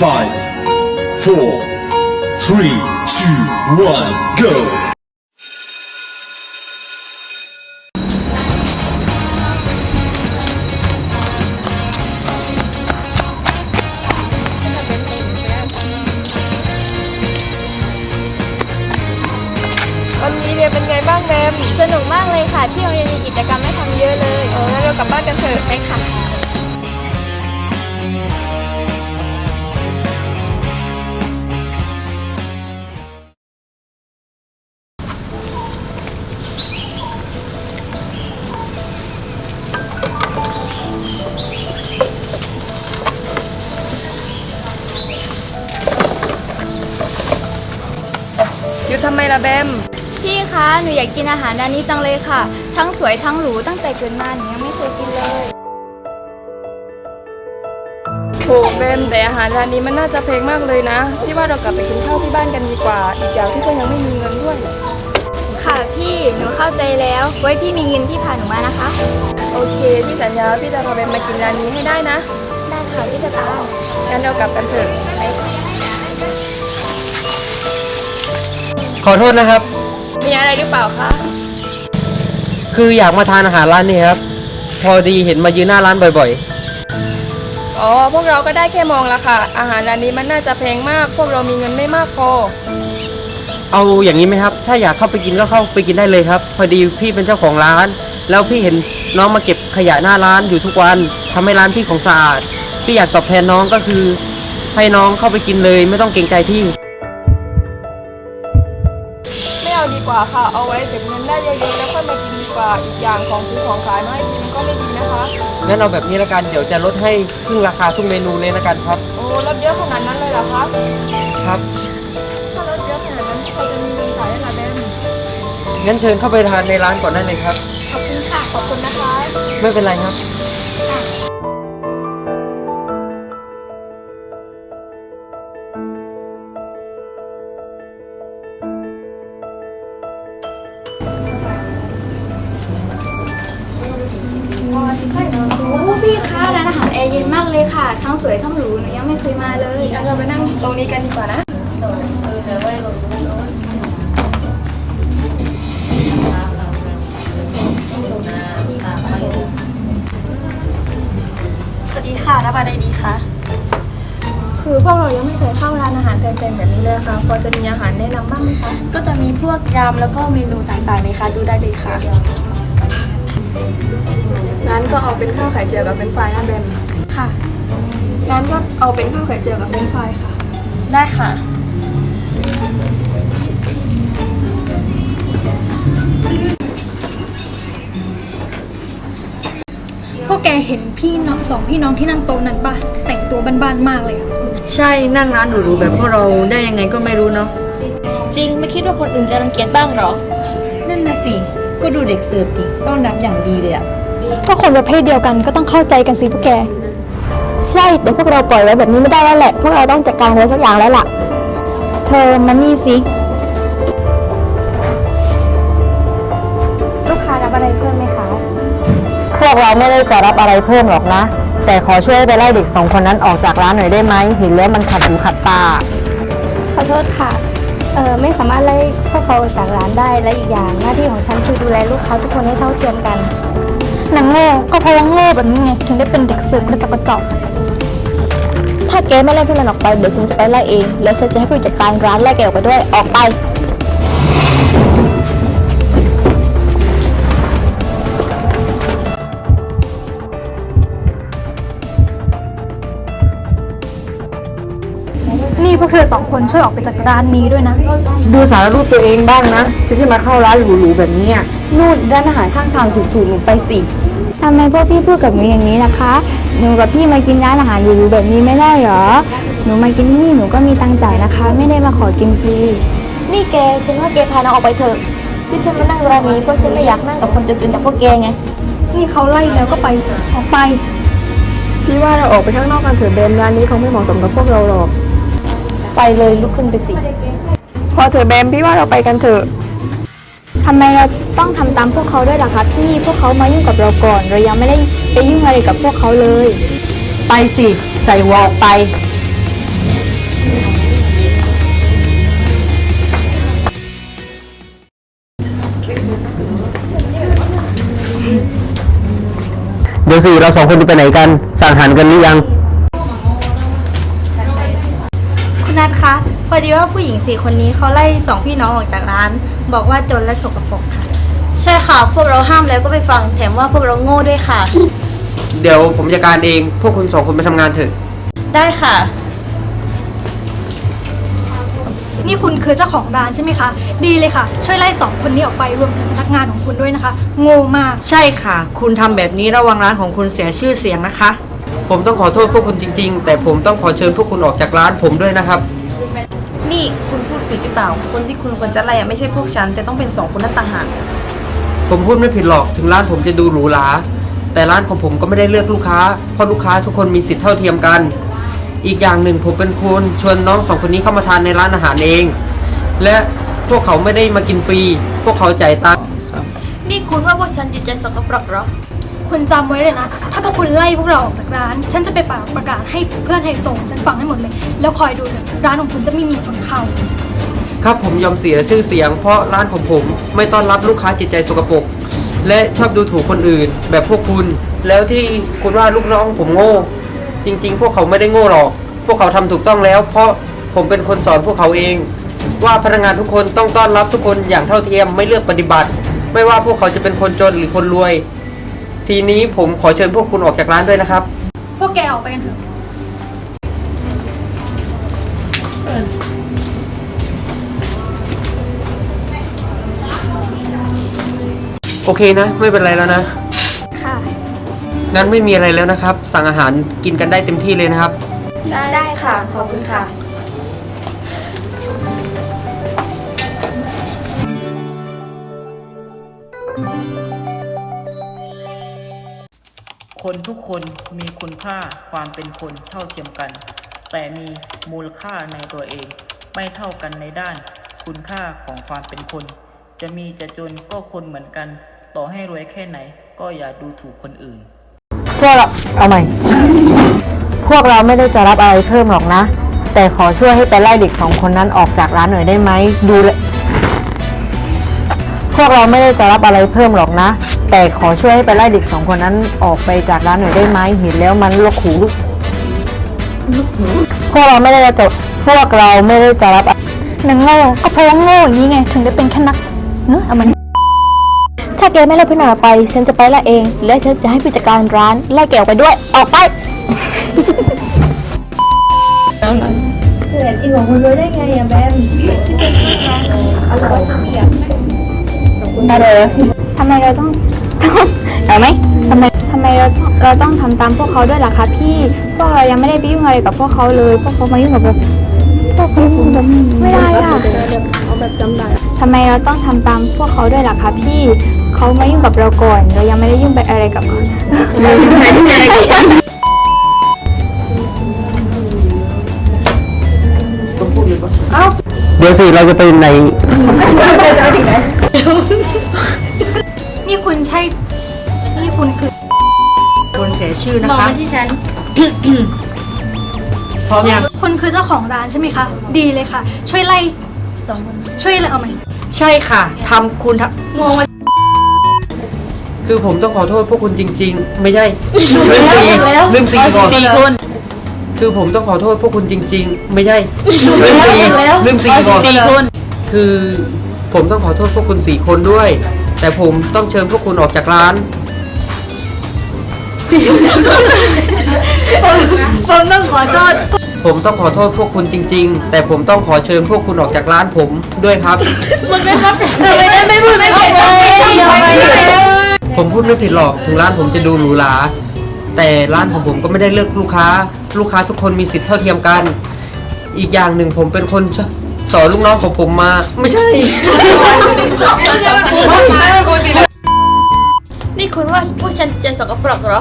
Five, four, three, two, one, go! วันนี้เรียนเป็นไงบ้างแบมสนุกมากเลยค่ะ ที่โรงเรียนมีกิจกรรมให้ทำเยอะเลยเอองั้นเรากลับบ้านกันเถอะไปค่ะำไมล่ะแบม พี่คะ หนูอยากกินอาหารร้านนี้จังเลยค่ะ ทั้งสวยทั้งหรูตั้งแต่เกิดมาหนูยังไม่เคยกินเลย โหแบมแต่อาหารร้านนี้มันน่าจะแพงมากเลยนะ พี่ว่าเรากลับไปกินข้าวที่บ้านกันดีกว่า อีกอย่างที่ก็ยังไม่มีเงินด้วย ค่ะพี่ หนูเข้าใจแล้ว ไว้พี่มีเงินพี่พาหนูมานะคะ โอเค พี่สัญญาว่าพี่จะพาแบมมากินร้านนี้ให้ได้นะ ได้ค่ะพี่จะตามงั้นเรากลับกันเถอะ ขอโทษนะครับ มีอะไรหรือเปล่าคะ คืออยากมาทานอาหารร้านนี้ครับ พอดีเห็นมายืนหน้าร้านบ่อยอ๋อ พวกเราก็ได้แค่มองละค่ะ อาหารร้านนี้มันน่าจะแพงมาก พวกเรามีเงินไม่มากพอ ๆ เอาอย่างนี้ไหมครับ ถ้าอยากเข้าไปกินก็เข้าไปกินได้เลยครับ พอดีพี่เป็นเจ้าของร้าน แล้วพี่เห็นน้องมาเก็บขยะหน้าร้านอยู่ทุกวันทำให้ร้านพี่ของสะอาด พี่อยากตอบแทนน้องก็คือ ให้น้องเข้าไปกินเลย ไม่ต้องเกรงใจพี่ ดีกว่าค่ะ เอาไว้เก็บเงินได้เยอะๆแล้วค่อยมากินดีกว่า อีกอย่างของซื้อของขายมาให้กินก็ไม่ดีนะคะ งั้นเอาแบบนี้ละกันเดี๋ยวจะลดให้ครึ่งราคาทุกเมนูเลยละกันครับ โอ้ลดเยอะขนาดนั้นเลยเหรอคะ ครับ ถ้าลดเยอะขนาดนั้นใครจะมีเงินจ่ายให้ล่ะแบมงั้นเชิญเข้าไปทานในร้านก่อนได้เลยครับ ขอบคุณค่ะ ขอบคุณนะคะ ไม่เป็นไรครับ สวยทั้งหรูหนูยังไม่เคยมาเลยงั้นเราไปนั่งตรงนี้กันดีกว่านะสวัสดีค่ะรับอะไรดีคะ คือพวกเรายังไม่เคยเข้าร้านอาหารแพงๆแบบนี้เลยค่ะ พอจะมีอาหารแนะนำบ้างไหมคะ ก็จะมีพวกยำแล้วก็เมนูต่างๆนะคะดูได้เลยค่ะงั้นก็เอาเป็นข้าวไข่เจียวกับเป็นช์ฟรายนะเบมค่ะ งั้นก็เอาเป็นข้าวไข่เจียวกับเป็นช์ฟรายค่ะ ได้ค่ะ พวกแกเห็นพี่น้องสองพี่น้องที่นั่งโต๊ะนั้นปะแต่งตัวบ้านๆมากเลยอะใช่นั่งร้านหรูๆแบบพวกเราได้ยังไงก็ไม่รู้เนาะจริงไม่คิดว่าคนอื่นจะรังเกียจบ้างหรอ นั่นนะสิ ก็ดูเด็กเสิร์ฟดิต้อนรับอย่างดีเลยอะ ก็คนประเภทเดียวกันก็ต้องเข้าใจกันสิพวกแก ใช่แต่พวกเราปล่อยไว้แบบนี้ไม่ได้แล้วแหละ พวกเราต้องจัดการอะไรสักอย่างแล้วล่ะ เธอมันนี่สิ ลูกค้ารับอะไรเพิ่มไหมคะ พวกเราไม่ได้จะรับอะไรเพิ่มหรอกนะ แต่ขอช่วยไปไล่เด็กสองคนนั้นออกจากร้านหน่อยได้ไหมเห็นแล้วมันขัดหูขัดตา ขอโทษค่ะ เออไม่สามารถไล่พวกเขาออกจากร้านได้และอีกอย่างหน้าที่ของฉันคือดูแลลูกค้าทุกคนให้เท่าเทียมกันหนังโง่ก็เพราะว่าโง่แบบนี้ไง ถึงได้เป็นเด็กเสิร์ฟกระจอกกระจอก ถ้าแกไม่ไล่พวกมันออกไปเดี๋ยวฉันจะไปไล่เอง แล้วฉันจะให้ผู้จัดการร้านไล่แกออกไปด้วย ออกไป นี่พวกเธอสองคนช่วยออกไปจากร้านนี้ด้วยนะ ดูสารรูปตัวเองบ้างนะจะที่มาเข้าร้านหรูๆแบบนี้อะนู่นร้านอาหารข้างทางถูกๆหนูไปสิ ทำไมพวกพี่พูดกับหนูอย่างนี้ล่ะคะ หนูกับพี่มากินร้านอาหารหรูๆแบบนี้ไม่ได้เหรอ หนูมากินที่นี่หนูก็มีตังค์จ่ายนะคะ ไม่ได้มาขอกินฟรี นี่แกฉันว่าแกพาน้องออกไปเถอะที่ฉันมานั่งร้านนี้เพราะฉันไม่อยากนั่งกับคนจนๆแบบพวกแกไง นี่เขาไล่แล้วก็ไปสิออกไป พี่ว่าเราออกไปข้างนอกกันเถอะเบมร้านนี้คงไม่เหมาะสมกับพวกเราหรอก ไปเลยลุกขึ้นไปสิ พอเถอะเบมพี่ว่าเราไปกันเถอะทำไมเราต้องทำตามพวกเขาด้วยล่ะคะพี่ พวกเขามายุ่งกับเราก่อน เรายังไม่ได้ ไปยุ่งอะไรกับพวกเขาเลย ไปสิใส่หวอกไป เดี๋ยวสิเราสองคนจะไปไหนกัน สั่งหารกันหรือยัง คุณนัทคะ พอดีว่าผู้หญิงสี่คนนี้เขาไล่สองพี่น้องออกจากร้าน บอกว่าจนและสกปรกค่ะ ใช่ค่ะ พวกเราห้ามแล้วก็ไปฟัง แถมว่าพวกเราโง่ด้วยค่ะ เดี๋ยวผมจัดการเอง พวกคุณสองคนไปทำงานเถอะ ได้ค่ะ นี่คุณคือเจ้าของร้านใช่ไหมคะ ดีเลยค่ะ ช่วยไล่สองคนนี้ออกไปรวมถึงพนักงานของคุณด้วยนะคะ โง่มาก ใช่ค่ะ คุณทำแบบนี้ระวังร้านของคุณเสียชื่อเสียงนะคะ ผมต้องขอโทษพวกคุณจริง ๆ แต่ผมต้องขอเชิญพวกคุณออกจากร้านผมด้วยนะครับ นี่คุณพูดผิดหรือเปล่า คนที่คุณควรจะไล่อะไม่ใช่พวกฉัน แต่ต้องเป็นสองคนนั้นต่างหาก ผมพูดไม่ผิดหรอกถึงร้านผมจะดูหรูหราแต่ร้านของผมก็ไม่ได้เลือกลูกค้า เพราะลูกค้าทุกคนมีสิทธิ์เท่าเทียมกัน อีกอย่างหนึ่งผมเป็นคนชวนน้องสองคนนี้เข้ามาทานในร้านอาหารเอง และพวกเขาไม่ได้มากินฟรี พวกเขาจ่ายตังค์นี่คุณว่าพวกฉันจิตใจสกปรกเหรอ คุณจำไว้เลยนะ ถ้าพวกคุณไล่พวกเราออกจากร้าน ฉันจะไปป่าประกาศให้เพื่อนไฮโซฉันฟังให้หมดเลย แล้วคอยดูเลยร้านของคุณจะไม่มีคนเข้า ครับผมยอมเสียชื่อเสียง เพราะร้านของผมไม่ต้อนรับลูกค้าจิตใจสกปรกและชอบดูถูกคนอื่นแบบพวกคุณ แล้วที่คุณว่าลูกน้องผมโง่ จริง ๆ พวกเขาไม่ได้โง่หรอก พวกเขาทำถูกต้องแล้ว เพราะผมเป็นคนสอนพวกเขาเอง ว่าพนักงานทุกคนต้องต้อนรับทุกคนอย่างเท่าเทียมไม่เลือกปฏิบัติ ไม่ว่าพวกเขาจะเป็นคนจนหรือคนรวย ทีนี้ผมขอเชิญพวกคุณออกจากร้านด้วยนะครับ พวกแกออกไปกันเถอะ โอเคนะ ไม่เป็นไรแล้วนะ ค่ะ งั้นไม่มีอะไรแล้วนะครับ สั่งอาหารกินกันได้เต็มที่เลยนะครับ ได้ค่ะ ขอบคุณค่ะ คนทุกคนมีคุณค่าความเป็นคนเท่าเทียมกัน แต่มีมูลค่าในตัวเอง ไม่เท่ากันในด้าน คุณค่าของความเป็นคน จะมีจะจนก็คนเหมือนกัน ต่อให้รวยแค่ไหน ก็อย่าดูถูกคนอื่น พวกเราเอาใหม่ พวกเราไม่ได้จะรับอะไรเพิ่มหรอกนะ แต่ขอช่วยให้ไปไล่เด็กสองคนนั้นออกจากร้านหน่อยได้ไหมดูแลพวกเราไม่ได้จะรับอะไรเพิ่มหรอกนะ แต่ขอช่วยให้ไปไล่เด็กสองคนนั้นออกไปจากร้านหน่อยได้ไหมเห็นแล้วมันลกหูลูกพวกเราไม่ได้จะพวกเราไม่ได้จะรับ หนังโง่ก็เพราะว่าโง่อย่างนี้ไง ถึงได้เป็นแค่นักเนอะเอามัน ถ้าแกไม่ไล่พี่หน่อยออกไป ฉันจะไปไล่เอง และฉันจะให้ผู้จัดการร้านไล่แกออกไปด้วย ออกไปทำไมเราต้องต้องเอาไหมทำไมทำไมเราเราต้องทำตามพวกเขาด้วยล่ะคะพี่ พวกเรายังไม่ได้ไปยุ่งอะไรกับพวกเขาเลย พวกเขามายุ่งกับเราพวกเขา แบบไม่ได้อะทำไมเราต้องทำตามพวกเขาด้วยล่ะคะพี่เขามายุ่งกับเราก่อน เรายังไม่ได้ยุ่งไปอะไรกับเขาเดี๋ยวสิเราจะไปไหนนี่คุณใช่ นี่คุณคือคุณเสียชื่อนะมองคะ มาที่ฉัน พร้อมยัง คุณคือเจ้าของร้านใช่ไหมคะ ดีเลยค่ะ ช่วยไล่ สองคนช่วยไล่เอาไหมใช่ค่ะทำคุณทำคือผมต้องขอโทษพวกคุณจริง ๆ ไม่ใช่ เรื่องสีเรื่องสีก่อนคือผมต้องขอโทษพวกคุณจริง ๆ ไม่ใช่ เรื่องสีเรื่องสีก่อนคือผมต้องขอโทษพวกคุณสี่คนด้วย แต่ผมต้องเชิญพวกคุณออกจากร้าน ผมต้องขอโทษ ผมต้องขอโทษพวกคุณจริง ๆ แต่ผมต้องขอเชิญพวกคุณออกจากร้านผมด้วยครับทำไมได้ไม่พูดไม่เก็บเลยผมพูดไม่ผิดหรอกถึงร้านผมจะดูหรูหราแต่ร้านของผมก็ไม่ได้เลือกลูกค้า ลูกค้าทุกคนมีสิทธิ์เท่าเทียมกัน อีกอย่างหนึ่งผมเป็นคนชสอนลูกน้องของผมมา ไม่ใช่ นี่คุณว่าพวกฉันจิตใจสกปรกเหรอ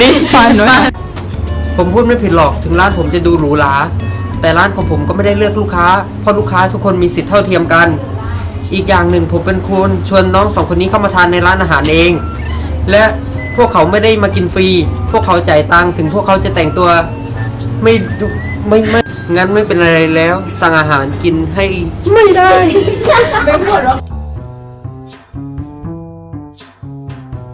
ลิ้นฟัน ผมพูดไม่ผิดหรอกถึงร้านผมจะดูหรูหราแต่ร้านของผมก็ไม่ได้เลือกลูกค้า เพราะลูกค้าทุกคนมีสิทธิ์เท่าเทียมกัน อีกอย่างหนึ่งผมเป็นคนชวนน้องสองคนนี้เข้ามาทานในร้านอาหารเอง และพวกเขาไม่ได้มากินฟรี พวกเขาจ่ายตังค์ถึงพวกเขาจะแต่งตัวไม่ไม่ไม่งั้นไม่เป็นอะไรแล้ว สั่งอาหารกินให้ไม่ได้